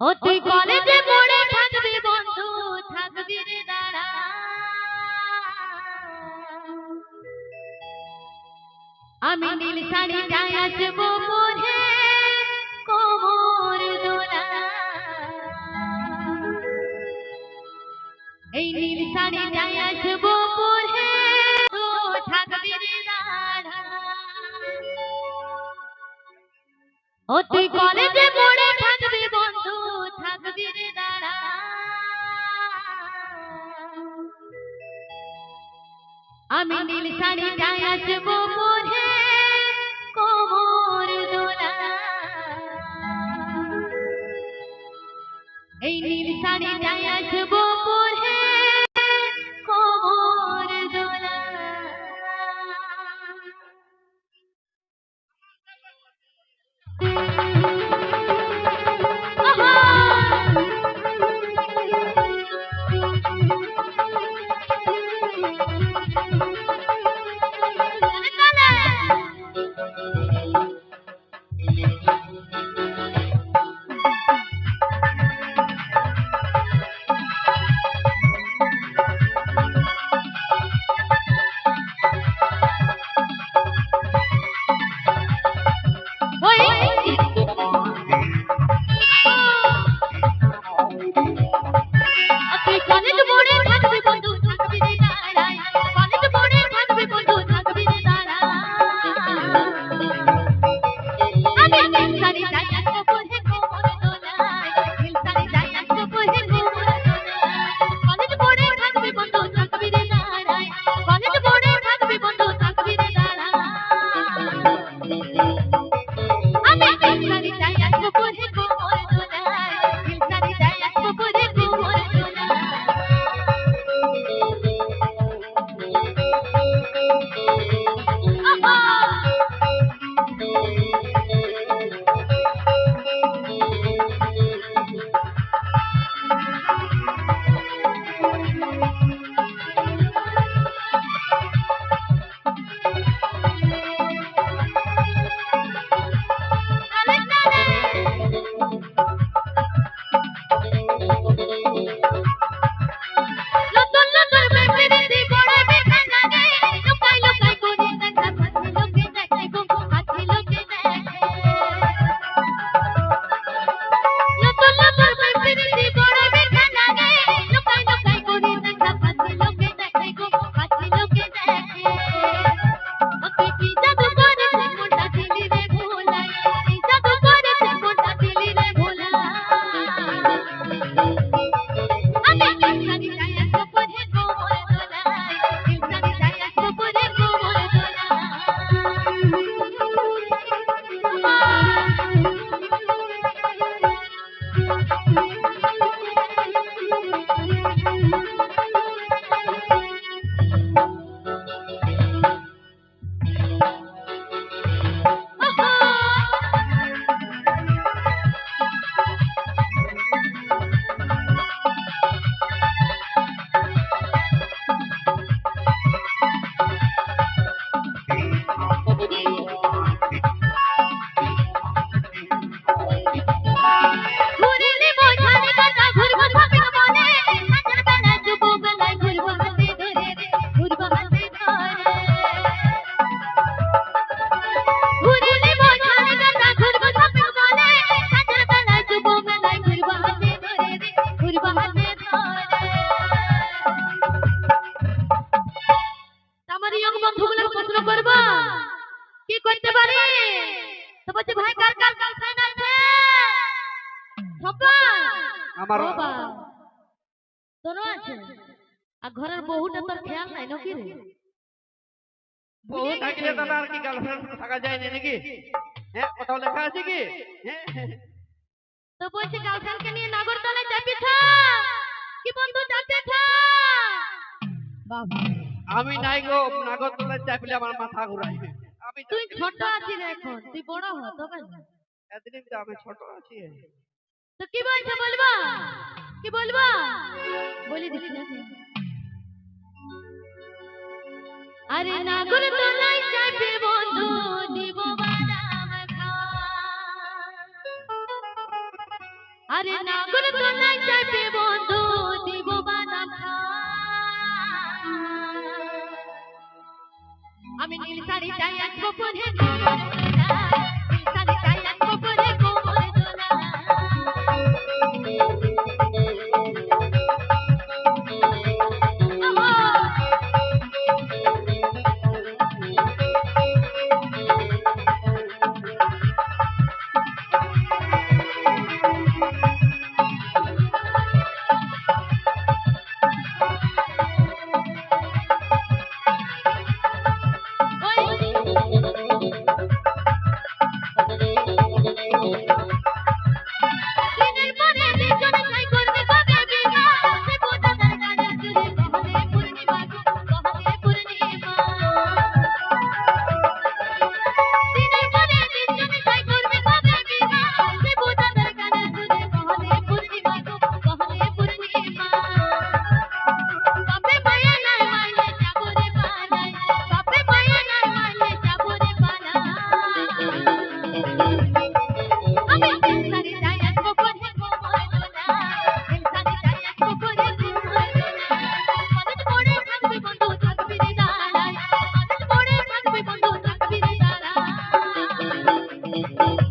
ও তুই কলেজে পড়ে থাকবি বন্ধু থাকবি রে দাঁড়া। আমি নীল শাড়ি যাই আসব পরে কোমর দোলা। এই নীল শাড়ি যাই আসব পরে তো থাকবি রে দাঁড়া। ও তুই কলেজে আমি নীল শাড়ি যাই আসব পরে কোমর দোলা। এই নীল শাড়ি যাই আসব আমার বাবা। আছে। আর ঘরের বহুটা তোর খেয়াল নাই নাকি রে? বউ থাকলে দাদা আর কি গার্লফ্রেন্ড থাকা যায় না নাকি? হ্যাঁ কোথাও লেখা আছে কি? হ্যাঁ। তো বলছে গার্লফ্রেন্ডকে নিয়ে নাগরদোলায় কি বন্ধু বাবা। আমি নাই গো নাগরদোলায় চাপলে আমার মাথা ঘুরায় আমি তুই ছোট আছিস এখন তুই বড় হ তবে। এতদিন তো আমি ছোট আছি। তো কি বলছে বলবা? কি বলবা? বলি দিচ্ছি না। আরে নাগর তোলাই চাপে বন্ধু দিব বাদাম আরে নাগর দোলাই চাপে বন্ধু দিব বাদাম। আমি নীল শাড়িটাই আনব পরে Thank you.